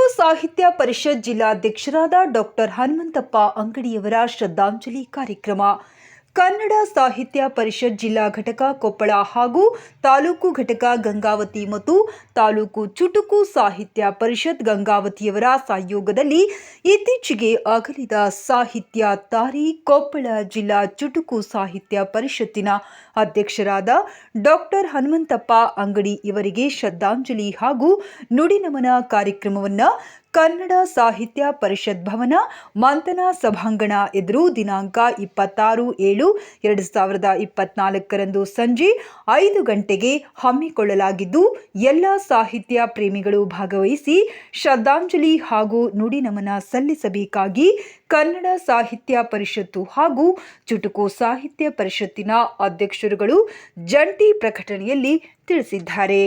Sahitya Parishat ಜಿಲ್ಲಾಧ್ಯಕ್ಷರಾದ doctor Hanumanthappa ಅಂಗಡಿಯವರ ಶ್ರದ್ಧಾಂಜಲಿ ಕಾರ್ಯಕ್ರಮ. ಕನ್ನಡ ಸಾಹಿತ್ಯ ಪರಿಷತ್ ಜಿಲ್ಲಾ ಘಟಕ ಕೊಪ್ಪಳ ಹಾಗೂ ತಾಲೂಕು ಘಟಕ ಗಂಗಾವತಿ ಮತ್ತು ತಾಲೂಕು ಚುಟುಕು ಸಾಹಿತ್ಯ ಪರಿಷತ್ ಗಂಗಾವತಿಯವರ ಸಹಯೋಗದಲ್ಲಿ ಇತ್ತೀಚೆಗೆ ಅಗಲಿದ ಸಾಹಿತ್ಯ ತಾರಿ ಕೊಪ್ಪಳ ಜಿಲ್ಲಾ ಚುಟುಕು ಸಾಹಿತ್ಯ ಪರಿಷತ್ತಿನ ಅಧ್ಯಕ್ಷರಾದ ಡಾಕ್ಟರ್ ಹನುಮಂತಪ್ಪ ಅಂಗಡಿ ಇವರಿಗೆ ಶ್ರದ್ಧಾಂಜಲಿ ಹಾಗೂ ನುಡಿನಮನ ಕಾರ್ಯಕ್ರಮವನ್ನು ಕನ್ನಡ ಸಾಹಿತ್ಯ ಪರಿಷತ್ ಭವನ ಮಂಥನ ಸಭಾಂಗಣ ಎದುರು ದಿನಾಂಕ ಇಪ್ಪತ್ತಾರು ಏಳು ಎರಡು ಸಾವಿರದ ಇಪ್ಪತ್ನಾಲ್ಕರಂದು ಸಂಜೆ ಐದು ಗಂಟೆಗೆ ಹಮ್ಮಿಕೊಳ್ಳಲಾಗಿದ್ದು, ಎಲ್ಲ ಸಾಹಿತ್ಯ ಪ್ರೇಮಿಗಳು ಭಾಗವಹಿಸಿ ಶ್ರದ್ಧಾಂಜಲಿ ಹಾಗೂ ನುಡಿ ನಮನ ಸಲ್ಲಿಸಬೇಕಾಗಿ ಕನ್ನಡ ಸಾಹಿತ್ಯ ಪರಿಷತ್ತು ಹಾಗೂ ಚುಟುಕು ಸಾಹಿತ್ಯ ಪರಿಷತ್ತಿನ ಅಧ್ಯಕ್ಷರುಗಳು ಜಂಟಿ ಪ್ರಕಟಣೆಯಲ್ಲಿ ತಿಳಿಸಿದ್ದಾರೆ.